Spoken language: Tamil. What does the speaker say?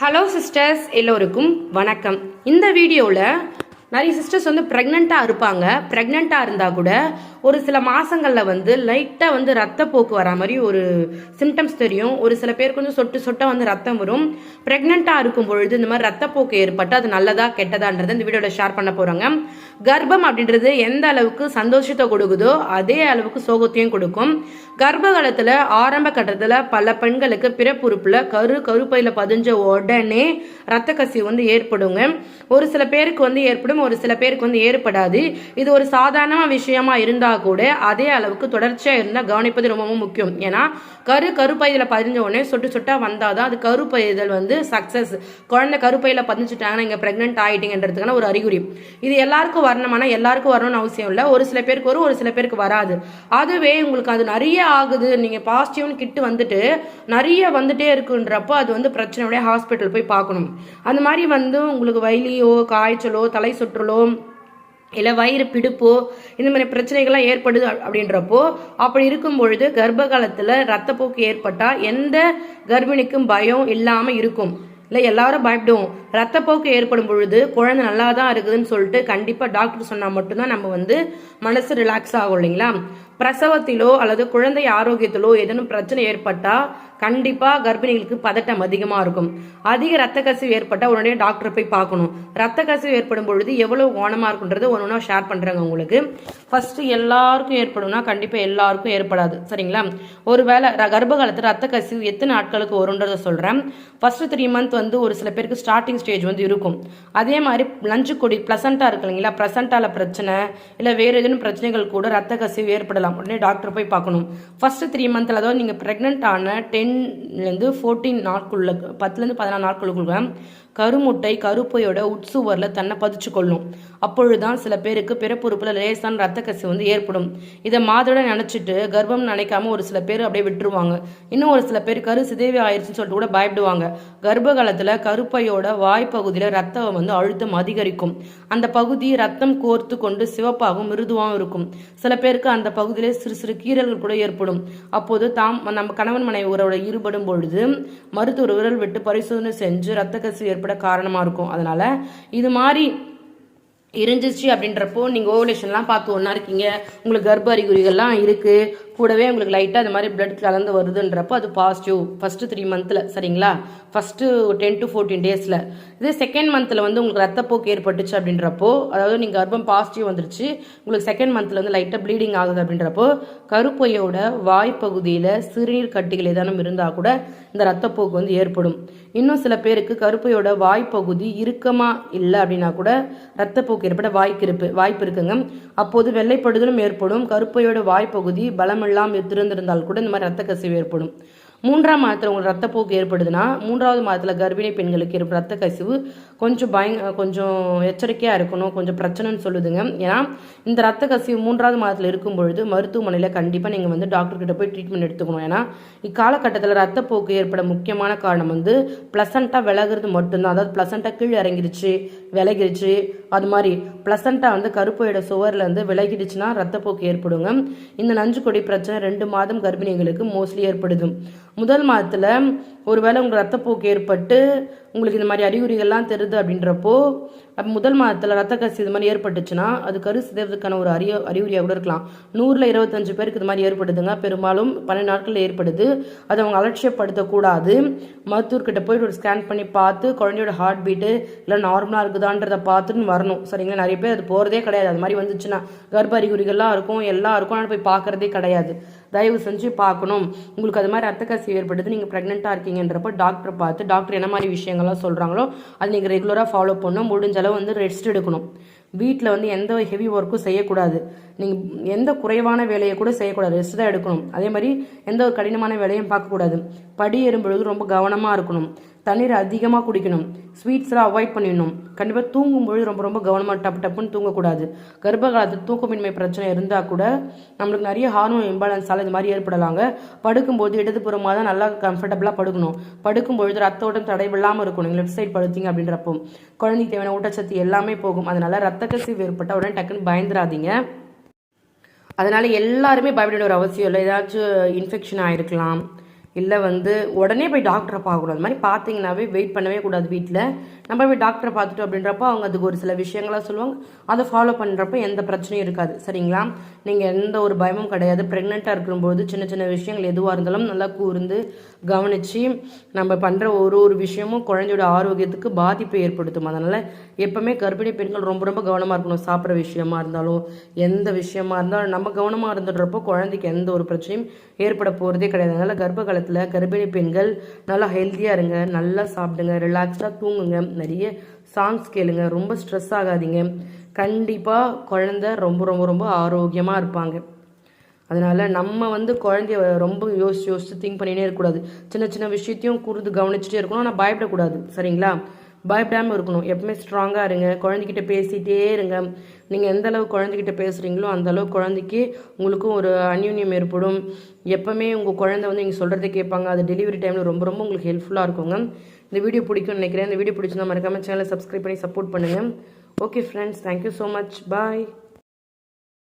ஹலோ சிஸ்டர்ஸ் எல்லோருக்கும் வணக்கம். இந்த வீடியோவில் நிறைய சிஸ்டர்ஸ் வந்து ப்ரெக்னெண்ட்டாக இருப்பாங்க. ப்ரெக்னெண்ட்டாக இருந்தால் கூட ஒரு சில மாதங்களில் வந்து லைட்டாக வந்து ரத்தப்போக்கு வரா மாதிரி ஒரு சிம்டம்ஸ் தெரியும். ஒரு சில பேருக்கு வந்து சொட்டு சொட்டாக வந்து ரத்தம் வரும். ப்ரெக்னெண்ட்டாக இருக்கும் பொழுது இந்த மாதிரி ரத்தப்போக்கு ஏற்பட்டு அது நல்லதா கெட்டதான்றது இந்த வீடியோவில் ஷேர் பண்ண போகிறாங்க கர்ப்பம் அப்படின்றது எந்த அளவுக்கு சந்தோஷத்தை கொடுக்குதோ அதே அளவுக்கு சோகத்தையும் கொடுக்கும். கர்ப்ப காலத்தில் ஆரம்ப கட்டத்தில் பல பெண்களுக்கு பிறப்புறுப்பில் கரு கருப்பையில் பதிஞ்ச உடனே ரத்த கசிவு வந்து ஏற்படுங்க. ஒரு சில பேருக்கு வந்து ஏற்படும் ஒரு சில பேருக்கு வந்து ஏற்படாது. இது ஒரு சாதாரண விஷயமா இருந்தா கூட அதே அளவுக்கு தொடர்ச்சியாக இருந்தால் கவனிப்பது ரொம்பவும் முக்கியம். ஏன்னா கரு கருப்பையில் பதிஞ்ச உடனே சொட்டு சொட்டா வந்தாதான் அது கருப்பைதல் வந்து சக்சஸ் குழந்தை கருப்பையில் பதிஞ்சுட்டாங்கன்னா இங்கே ப்ரெக்னென்ட் ஆகிட்டீங்கன்றதுக்கான ஒரு அறிகுறி. இது எல்லாருக்கும் வரணுமானா எல்லாருக்கும் வரணும்னு அவசியம் இல்லை. ஒரு சில பேருக்கு வரும் ஒரு சில பேருக்கு வராது. அதுவே உங்களுக்கு அது நிறைய ஆகுது. நீங்கள் பாசிட்டிவ்னு கிட்டு வந்துட்டு நிறைய வந்துட்டே இருக்குன்றப்போ அது வந்து பிரச்சனையோடய ஹாஸ்பிட்டல் போய் பார்க்கணும். அந்த மாதிரி வந்து உங்களுக்கு வயலியோ காய்ச்சலோ தலை சுற்றலோ இல்லை வயிறு பிடிப்போ இந்த மாதிரி பிரச்சனைகள்லாம் ஏற்படுது அப்படின்றப்போ அப்படி இருக்கும் பொழுது கர்ப்ப காலத்தில் ரத்தப்போக்கு ஏற்பட்டால் எந்த கர்ப்பிணிக்கும் பயம் இல்லாமல் இருக்கும். இல்லை எல்லாரும் பயப்படுவோம். ரத்தப்போக்கு ஏற்படும் பொழுது குழந்தை நல்லா தான் இருக்குதுன்னு சொல்லிட்டு கண்டிப்பாக டாக்டர் சொன்னால் மட்டும்தான் நம்ம வந்து மனசு ரிலாக்ஸ் ஆகும் இல்லைங்களா? பிரசவத்திலோ அல்லது குழந்தை ஆரோக்கியத்திலோ ஏதேனும் பிரச்சனை ஏற்பட்டால் கண்டிப்பாக கர்ப்பிணிகளுக்கு பதட்டம் அதிகமாக இருக்கும். அதிக ரத்த கசிவு ஏற்பட்டால் உடனே டாக்டரை போய் பார்க்கணும். ரத்த கசிவு ஏற்படும் பொழுது எவ்வளோ கவனமாக இருக்குன்றது ஒன்று ஒன்றா ஷேர் பண்ணுறாங்க உங்களுக்கு. ஃபஸ்ட்டு எல்லாருக்கும் ஏற்படும்னா கண்டிப்பாக எல்லாருக்கும் ஏற்படாது. சரிங்களா? ஒருவேளை ர- கர்ப்ப காலத்தில் ரத்த கசிவு எத்தனை நாட்களுக்கு வரும்ன்றதை சொல்கிறேன் ஃபஸ்ட்டு த்ரீ மந்த் வந்து ஒரு சில பேருக்கு ஸ்டார்டிங் ஸ்டேஜ் வந்து இருக்கும். அதே மாதிரி லஞ்சு கொடி ப்ளசண்ட்டாக இருக்கு இல்லைங்களா? ப்ளசண்ட்டால் பிரச்சனை இல்லை வேறு ஏதேனும் பிரச்சனைகள் கூட ரத்த கசிவு ஏற்படலாம். உடனே டாக்டர் போய் பார்க்கணும். ஃபஸ்ட்டு த்ரீ மந்த்தில் அதாவது நீங்கள் ப்ரெக்னென்ட் ஆன டென்லேருந்து ஃபோர்டீன் நாட்குள்ள பத்துலேருந்து பதினாறு நாட்களுக்குள்ள கருமுட்டை கருப்பையோட உட்சுவரில் தன்னை பதிச்சு கொள்ளும். அப்பொழுதுதான் சில பேருக்கு பிறப்புறுப்பில் லேசான ரத்த கசிவு வந்து ஏற்படும். இதை மாதோட நினச்சிட்டு கர்ப்பம் நினைக்காம ஒரு சில பேர் அப்படியே விட்டுருவாங்க. இன்னும் ஒரு சில பேர் கரு சிதைவி ஆயிடுச்சுன்னு சொல்லிட்டு கூட பயப்படுவாங்க. கர்ப்ப காலத்தில் கருப்பையோட வாய்ப்பகுதியில் ரத்தம் வந்து அழுத்தம் அதிகரிக்கும். அந்த பகுதி ரத்தம் கோர்த்து கொண்டு சிவப்பாகவும் மிருதுவாகவும் இருக்கும். சில பேருக்கு அந்த பகுதியிலே சிறு சிறு கீறல்கள் கூட ஏற்படும். அப்போது தாம் நம்ம கணவன் மனைவி உறவோட ஈடுபடும் பொழுது மருத்துவர் விரல் விட்டு பரிசோதனை செஞ்சு ரத்த கசிவு ஏற்பட காரணமாக இருக்கும். அதனால் இது மாதிரி இருந்துச்சு அப்படின்றப்போ நீங்கள் ஓவலேஷன்லாம் பார்த்து ஒன்றா இருக்கீங்க. உங்களுக்கு கர்ப்ப அறிகுறிகள்லாம் இருக்குது கூடவே உங்களுக்கு லைட்டாக அது மாதிரி பிளட் கலந்து வருதுன்றப்போ அது பாசிட்டிவ் ஃபஸ்ட்டு த்ரீ மந்த்தில் சரிங்களா? ஃபஸ்ட்டு டென் டு ஃபோர்டீன் டேஸில் இதே செகண்ட் மந்தில் வந்து உங்களுக்கு ரத்தப்போக்கு ஏற்பட்டுச்சு அப்படின்றப்போ அதாவது நீங்கள் கர்ப்பம் பாசிட்டிவ் வந்துருச்சு உங்களுக்கு செகண்ட் மந்தில் வந்து லைட்டாக ப்ளீடிங் ஆகுது அப்படின்றப்போ கருப்பையோட வாய்ப்பகுதியில் சிறுநீர் கட்டிகள் ஏதானும் இருந்தால் கூட இந்த ரத்தப்போக்கு வந்து ஏற்படும். இன்னும் சில பேருக்கு கருப்பையோட வாய்ப்பகுதி இறுக்கமாக இல்லை அப்படின்னா கூட ரத்தப்போக்கு ஏற்பட வாய்ப்பு இருப்பு வாய்ப்பு இருக்குங்க. அப்போது வெள்ளைப்படுதலும் ஏற்படும் கருப்பையோட வாய்ப்பகுதி இல்லாமல் இருந்திருந்தால் கூட இந்த மாதிரி ரத்த கசிவு ஏற்படும். மூன்றாம் மாதத்தில் உங்களுக்கு ரத்தப்போக்கு ஏற்படுதுன்னா மூன்றாவது மாதத்தில் கர்ப்பிணி பெண்களுக்கு ஏற்படும் ரத்த கசிவு கொஞ்சம் பயங்க கொஞ்சம் எச்சரிக்கையாக இருக்கணும் கொஞ்சம் பிரச்சனைன்னு சொல்லுதுங்க. ஏன்னா இந்த ரத்த கசிவு மூன்றாவது மாதத்தில் இருக்கும் பொழுது மருத்துவமனையில் கண்டிப்பாக நீங்கள் வந்து டாக்டர்கிட்ட போய் ட்ரீட்மெண்ட் எடுத்துக்கணும். ஏன்னா இக்காலகட்டத்தில் ரத்தப்போக்கு ஏற்பட முக்கியமான காரணம் வந்து ப்ளசண்ட்டாக விலகிறது மட்டும்தான். அதாவது ப்ளசண்ட்டாக கீழே இறங்கிடுச்சு விலகிடுச்சு. அது மாதிரி ப்ளசண்ட்டாக வந்து கருப்பையோட சுவர்லேருந்து வந்து விலகிடுச்சுன்னா ரத்தப்போக்கு ஏற்படுங்க. இந்த நஞ்சுக்கொடி பிரச்சனை ரெண்டு மாதம் கர்ப்பிணிகளுக்கு மோஸ்ட்லி ஏற்படுது. முதல் மாதத்தில் ஒருவேளை உங்களுக்கு ரத்தப்போக்கு ஏற்பட்டு உங்களுக்கு இந்த மாதிரி அறிகுறிகள்லாம் தெரியுது அப்படின்றப்போ அப்போ முதல் மாதத்தில் ரத்த கசி இது மாதிரி ஏற்பட்டுச்சுன்னா அது கரு சிதைவதற்கான ஒரு அறிய அறிகுறியாக கூட இருக்கலாம். நூறில் இருபத்தஞ்சு பேருக்கு இது மாதிரி ஏற்படுதுங்க. பெரும்பாலும் பன்னெண்டு நாட்களில் ஏற்படுது. அதை அவங்க அலட்சியப்படுத்தக்கூடாது. மருத்துவர்கிட்ட போயிட்டு ஒரு ஸ்கேன் பண்ணி பார்த்து குழந்தையோட ஹார்ட் பீட்டு இல்லை நார்மலாக இருக்குதான்றதை பார்த்துன்னு வரணும். சரிங்களா? நிறைய பேர் அது போகிறதே கிடையாது. அது மாதிரி வந்துச்சுன்னா கர்ப்ப அறிகுறிகள்லாம் இருக்கும். எல்லாம் இருக்கும் ஆனால் போய் பார்க்குறதே கிடையாது. தயவு செஞ்சு பார்க்கணும். உங்களுக்கு அது மாதிரி ரத்த கசிவு ஏற்படுது நீங்கள் ப்ரெக்னெண்ட்டாக இருக்கீங்கன்றப்போ டாக்டரை பார்த்து டாக்டர் என்ன மாதிரி விஷயங்கள்லாம் சொல்கிறாங்களோ அது நீங்கள் ரெகுலராக ஃபாலோ பண்ணணும். முடிஞ்ச அளவு வந்து ரெஸ்ட் எடுக்கணும். வீட்டில் வந்து எந்த ஹெவி ஒர்க்கும் செய்யக்கூடாது. நீங்கள் எந்த குறைவான வேலையை கூட செய்யக்கூடாது. ரெஸ்ட் தான் எடுக்கணும். அதே மாதிரி எந்த ஒரு கடினமான வேலையும் பார்க்கக்கூடாது. படி ஏறும் பொழுது ரொம்ப கவனமாக இருக்கணும். தண்ணீர் அதிகமாக குடிக்கணும். ஸ்வீட்ஸ்லாம் அவாய்ட் பண்ணிடணும். கண்டிப்பாக தூங்கும் பொழுது ரொம்ப ரொம்ப கவனமாக டப்பு டப்புன்னு தூங்கக்கூடாது. கர்ப்ப காலத்தில் தூக்கமின்மை பிரச்சனை இருந்தால் கூட நம்மளுக்கு நிறைய ஹார்மோன் இம்பாலன்ஸால் இது மாதிரி ஏற்படலாங்க. படுக்கும்போது இடதுபுறமாக தான் நல்லா கம்ஃபர்டபுளாக படுக்கணும். படுக்கும்பொழுது ரத்த ஓட்டம் தடைவில்லாமல் இருக்கணும். நீங்கள் லெஃப்ட் சைடு படுத்தீங்க அப்படின்றப்போ குழந்தைக்கு தேவையான ஊட்டச்சத்து எல்லாமே போகும். அதனால் ரத்த கசிவு ஏற்பட்ட உடனே டக்குன்னு பயந்துராதீங்க அதனால் எல்லாருமே பயப்பட வேண்டிய ஒரு அவசியம் இல்லை. ஏதாச்சும் இன்ஃபெக்ஷன் ஆகிருக்கலாம் இல்லை வந்து உடனே போய் டாக்டரை பார்க்கணும். அது மாதிரி பார்த்தீங்கன்னாவே வெயிட் பண்ணவே கூடாது வீட்டில் நம்ம போய் டாக்டரை பார்த்துட்டோம் அப்படின்றப்ப அவங்க அதுக்கு ஒரு சில விஷயங்களா சொல்லுவாங்க. அதை ஃபாலோ பண்ணுறப்ப எந்த பிரச்சனையும் இருக்காது. சரிங்களா? நீங்கள் எந்த ஒரு பயமும் கிடையாது. ப்ரெக்னெண்ட்டாக இருக்கும்போது சின்ன சின்ன விஷயங்கள் எதுவாக இருந்தாலும் நல்லா கூர்ந்து கவனித்து நம்ம பண்ணுற ஒரு ஒரு விஷயமும் குழந்தையோட ஆரோக்கியத்துக்கு பாதிப்பை ஏற்படுத்தும். அதனால் எப்போவுமே கர்ப்பிணி பெண்கள் ரொம்ப ரொம்ப கவனமாக இருக்கணும். சாப்பிட்ற விஷயமா இருந்தாலும் எந்த விஷயமா இருந்தாலும் நம்ம கவனமாக இருந்துடுறப்போ குழந்தைக்கு எந்த ஒரு பிரச்சனையும் ஏற்பட போகிறதே கிடையாது. அதனால் கர்ப்ப காலத்தில் கர்ப்பிணி பெண்கள் நல்லா ஹெல்த்தியாக இருங்க. நல்லா சாப்பிடுங்க. ரிலாக்ஸாக தூங்குங்க. நிறைய சாங்ஸ் கேளுங்க. ரொம்ப ஸ்ட்ரெஸ் ஆகாதீங்க. கண்டிப்பாக குழந்த ரொம்ப ரொம்ப ரொம்ப ஆரோக்கியமாக இருப்பாங்க. அதனால் நம்ம வந்து குழந்தைய ரொம்ப யோசிச்சு யோசிச்சு திங்க் பண்ணினே இருக்கக்கூடாது. சின்ன சின்ன விஷயத்தையும் கூர்ந்து கவனிச்சுட்டே இருக்கணும். ஆனால் பயப்படக்கூடாது. சரிங்களா? பயப்படாமல் இருக்கணும். எப்பவுமே ஸ்ட்ராங்காக இருங்க. குழந்தைகிட்ட பேசிகிட்டே இருங்க. நீங்கள் எந்த அளவு குழந்தைகிட்ட பேசுகிறீங்களோ அந்த அளவு குழந்தைக்கு உங்களுக்கும் ஒரு அந்யூன்யம் ஏற்படும். எப்பவுமே உங்கள் குழந்தை வந்து நீங்கள் சொல்கிறத கேட்பாங்க. அது டெலிவரி டைமில் ரொம்ப ரொம்ப உங்களுக்கு ஹெல்ப்ஃபுல்லாக இருக்குங்க. இந்த வீடியோ பிடிக்கும்னு நினைக்கிறேன். இந்த வீடியோ பிடிச்சிருந்தா மறக்காமல் சேனலை சப்ஸ்கிரைப் பண்ணி சப்போர்ட் பண்ணுங்கள் Okay friends, thank you so much. Bye.